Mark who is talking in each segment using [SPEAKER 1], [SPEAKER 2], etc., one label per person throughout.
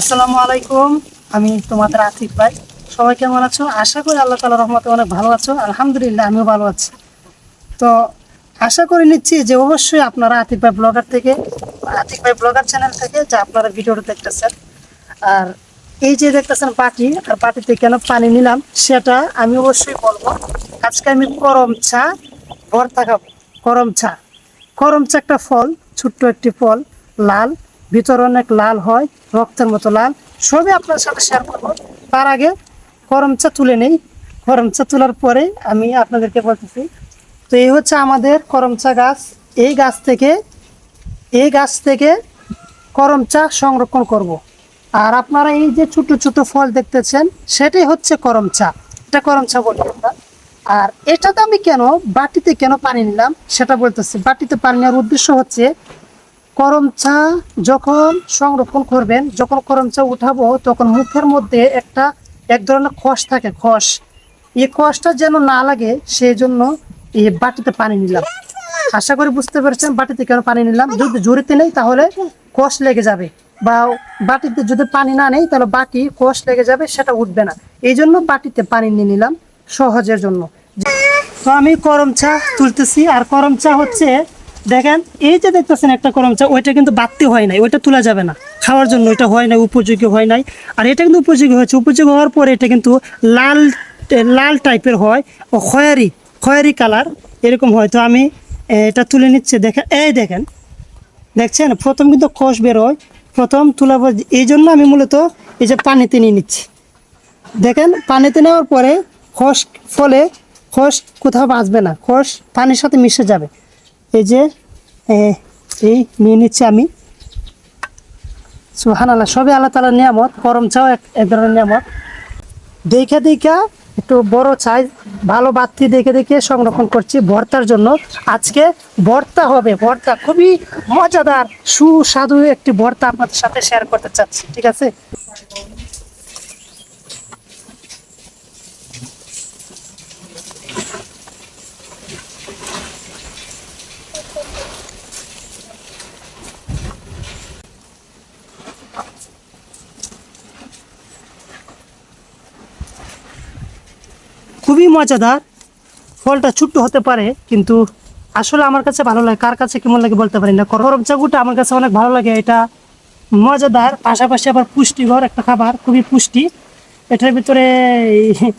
[SPEAKER 1] আসসালামু আলাইকুম, আমি তোমাদের আতিক ভাই। সবাই কেমন আছো? আশা করি আল্লাহ তালা রহমতে অনেক ভালো আছো। আলহামদুলিল্লাহ, আমিও ভালো আছি। তো আশা করে নিচ্ছি যে অবশ্যই আপনারা আতিক ভাই ব্লগার থেকে, আতিক ভাই ব্লগার চ্যানেল থেকে যে আপনারা ভিডিওটা দেখতেছেন, আর এই যে দেখতেছেন পাটি, আর পাটিতে কেন পানি নিলাম, সেটা আমি অবশ্যই বলব। আজকে আমি করম চা, ভর্তা খাব। করম চা। করম চা একটা ফল, ছোট্ট একটি ফল, লাল। ভিতরে অনেক লাল হয়, রক্তের মতো লাল। সবই আপনার সাথে শেয়ার করব। তার আগে করম চা তুলে নেই। করম চা তোলার পরে আমি আপনাদেরকে বলতেছি, তো এই হচ্ছে আমাদের করমচা গাছ। এই গাছ থেকে, এই গাছ থেকে করম চা সংরক্ষণ করব। আর আপনারা এই যে ছোট ছোট ফল দেখতেছেন, সেটাই হচ্ছে করম চা এটা করম চা বলি আমরা। আর এটাতে আমি কেন, বাটিতে কেন পানি নিলাম, সেটা বলতেছি। বাটিতে পানি নেওয়ার উদ্দেশ্য হচ্ছে করম চা যখন সংরক্ষণ করবেন, যখন করম চা উঠাবো, তখন মুখের মধ্যে একটা এক ধরনের খস থাকে, খস। এই খসটা যেন না লাগে সেই জন্য এই বাটিতে পানি নিলাম। আশা করি বুঝতে পেরেছেন বাটিতে কেন পানি নিলাম। যদি জড়িতে নেই, তাহলে কষ লেগে যাবে। বা বাটিতে যদি পানি না নেই, তাহলে বাটি কষ লেগে যাবে, সেটা উঠবে না। এই জন্য বাটিতে পানি নিয়ে নিলাম সহজের জন্য। তো আমি করম চা তুলতেছি, আর করম চা হচ্ছে দেখেন, এই যে দেখতেছেন একটা করম চা, ওইটা কিন্তু বাড়তি হয় নাই, ওইটা তোলা যাবে না। খাওয়ার জন্য ওইটা হয় নাই, উপযোগী হয় নাই। আর এটা কিন্তু উপযোগী হয়েছে। উপযোগী হওয়ার পরে এটা কিন্তু লাল লাল টাইপের হয়, ও খয়ারি খয়ারি কালার, এরকম হয়। তো আমি এটা তুলে নিচ্ছে। দেখেন, এই দেখেন, দেখছেন? প্রথম কিন্তু খোস বেরোয় প্রথম তোলা এই জন্য আমি মূলত এই যে পানিতে নিয়ে নিচ্ছি। দেখেন, পানিতে নেওয়ার পরে খস ফলে খস কোথাও বাঁচবে না। খস পানির সাথে মিশে যাবে। এই যে এই নিয়ে নিচ্ছি আমি। সুহান আল্লাহ সবই আল্লাহ নিয়ামত, গরম চাও এক ধরনের নিয়ামত। দেখে দেখে একটু বড় সাইজ ভালো বাতি দেখে দেখে সংরক্ষণ করছি ভর্তার জন্য। আজকে ভর্তা হবে, ভর্তা খুবই মজাদার, সুস্বাদু একটি ভর্তা আপনাদের সাথে শেয়ার করতে চাচ্ছি, ঠিক আছে? খুবই মজাদার। ফলটা ছোট্ট হতে পারে, কিন্তু আসলে আমার কাছে ভালো লাগে। কার কাছে কেমন লাগে বলতে পারি না। গরম চাগুটা আমার কাছে অনেক ভালো লাগে। এটা মজাদার, পাশাপাশি আবার পুষ্টিকর একটা খাবার, খুবই পুষ্টি। এটার ভিতরে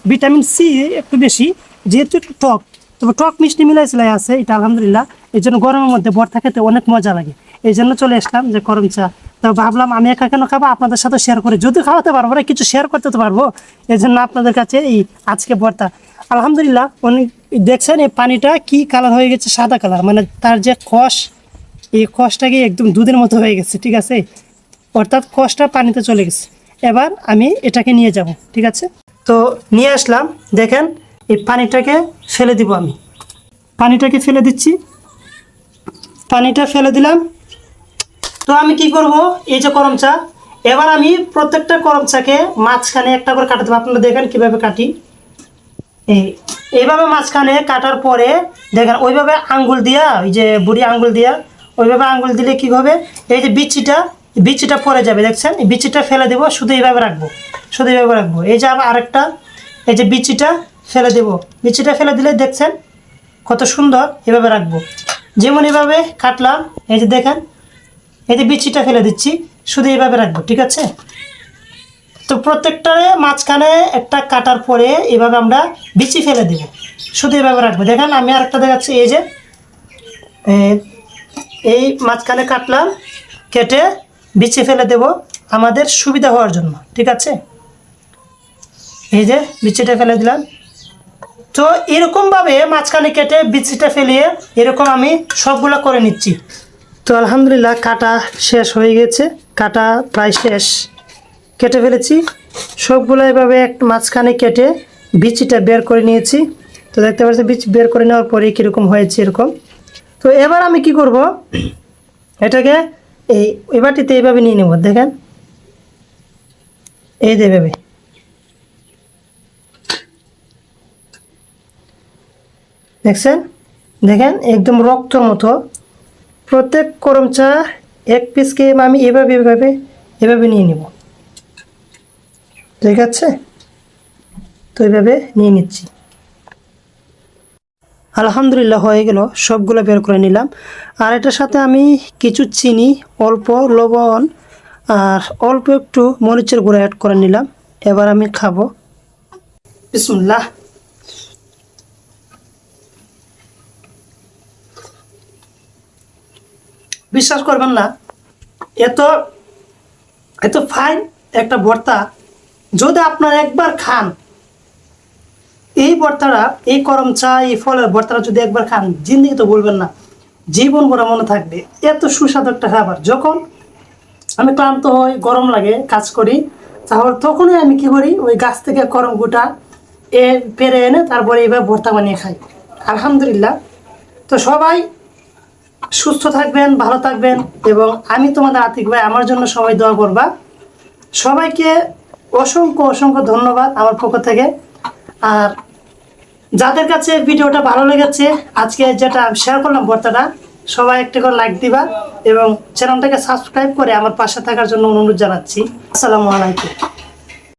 [SPEAKER 1] ভিটামিন সি একটু বেশি, যেহেতু একটু টক, তবে টক মিষ্টি মিলাই আছে, এটা আলহামদুলিল্লাহ। এই জন্য গরমের মধ্যে ভর্তা খেতে অনেক মজা লাগে। এই জন্য চলে আসলাম যে গরম চা। তো ভাবলাম আমি একা কেন খাব? আপনাদের সাথে শেয়ার করি। যদি খাওয়াতে পারব না, কিছু শেয়ার করতে তো পারব। এই জন্য আপনাদের কাছে এই আজকে ভর্তা আলহামদুলিল্লাহ অনেক দেখছেন এই পানিটা কি কালার হয়ে গেছে, সাদা কালার মানে তার যে খস এই খসটাকে একদম দুধের মতো হয়ে গেছে, ঠিক আছে? অর্থাৎ খসটা পানিতে চলে গেছে। এবার আমি এটাকে নিয়ে যাব, ঠিক আছে? তো নিয়ে আসলাম, দেখেন এই পানিটাকে ফেলে দিব আমি। পানিটাকে ফেলে দিচ্ছি। পানিটা ফেলে দিলাম। তো আমি কি করব? এই যে করম চা, এবার আমি প্রত্যেকটা করম চাকে মাঝখানে একটা করে কাটাতে আপনারা দেখেন কীভাবে কাটি। এই, এইভাবে মাঝখানে কাটার পরে দেখেন, ওইভাবে আঙ্গুল দিয়া, ওই যে বুড়ি আঙ্গুল দিয়া, ওইভাবে আঙ্গুল দিলে কি হবে? এই যে বিচিটা বিচিটা পড়ে যাবে, দেখছেন? বিচিটা ফেলে দেবো, শুধু এইভাবে রাখব, শুধু এইভাবে রাখব। এই যে আবার আরেকটা, এই যে বিচিটা ফেলে দেবো। বিচিটা ফেলে দিলে দেখছেন কত সুন্দর এভাবে রাখব। যেমন এভাবে কাটলাম, এই যে দেখেন এই যে বিচিটা ফেলে দিচ্ছি, শুধু এইভাবে রাখব, ঠিক আছে? তো প্রত্যেকটারে মাঝখানে একটা কাটার পরে এভাবে আমরা বিচি ফেলে দেব। শুধু এভাবে রাখব। দেখেন, আমি আরেকটা দেখাচ্ছি, এই যে এই মাঝখানে কাটলাম, কেটে বিচি ফেলে দেব আমাদের সুবিধা হওয়ার জন্য, ঠিক আছে? এই যে, বিচিটা ফেলে দিলাম। তো এরকমভাবে মাঝখানে কেটে বিচিটা ফেলিয়ে এরকম আমি সবগুলো করে নিচ্ছি। তো আলহামদুলিল্লাহ কাটা শেষ হয়ে গেছে। কাটা প্রায় শেষ। কেটে ফেলেছি। সবগুলো এভাবে এক মাঝখানে কেটে বিচিটা বের করে নিয়েছি। তো দেখতে পাচ্ছি বিচ বের করে নেওয়ার পরে কীরকম হয়েছে এরকম। তো এবার আমি কি করব? এটাকে এই বাটিতে এইভাবে নিয়ে নেব, দেখেন। এই যে এভাবে। দেখছেন? দেখেন, একদম রক্তর মতো প্রত্যেক করমচা এক পিসকে আমি এভাবে এভাবে এভাবে নিয়ে নেব। ঠিক আছে? তো এইভাবে নিয়ে নিচ্ছি। আলহামদুলিল্লাহ, হয়ে গেল। সবগুলো বের করে নিলাম। আর এটার সাথে আমি কিছু চিনি, অল্প লবণ আর অল্প একটু মরিচের গুঁড়ো অ্যাড করে নিলাম। এবার আমি খাব। বিসমুল্লাহ। বিশ্বাস করবেন না, এত এত ফাইন একটা ভর্তা, যদি আপনারা একবার খান, এই ভর্তাটা, এই করম চা, এই ফলের ভর্তাটা যদি একবার খান জিন্দিগি তো বলবেন না। জীবন ভরা মনে থাকবে, এত সুস্বাদু একটা খাবার। যখন আমি ক্লান্ত হই, গরম লাগে, কাজ করি, তাহলে তখনই আমি কি করি, ওই গাছ থেকে করম গোটা এ পেরে এনে তারপরে এইভাবে ভর্তা বানিয়ে খাই। আলহামদুলিল্লাহ। তো সবাই সুস্থ থাকবেন, ভালো থাকবেন এবং আমি তোমাদের আতিক ভাই, আমার জন্য সবাই দোয়া করবা। সবাইকে অসংখ্য অসংখ্য ধন্যবাদ আমার পক্ষ থেকে। আর যাদের কাছে ভিডিওটা ভালো লেগেছে, আজকে যেটা শেয়ার করলাম ভর্তাটা সবাই একটা করে লাইক দিবা এবং চ্যানেলটাকে সাবস্ক্রাইব করে আমার পাশে থাকার জন্য অনুরোধ জানাচ্ছি। আসসালামু আলাইকুম।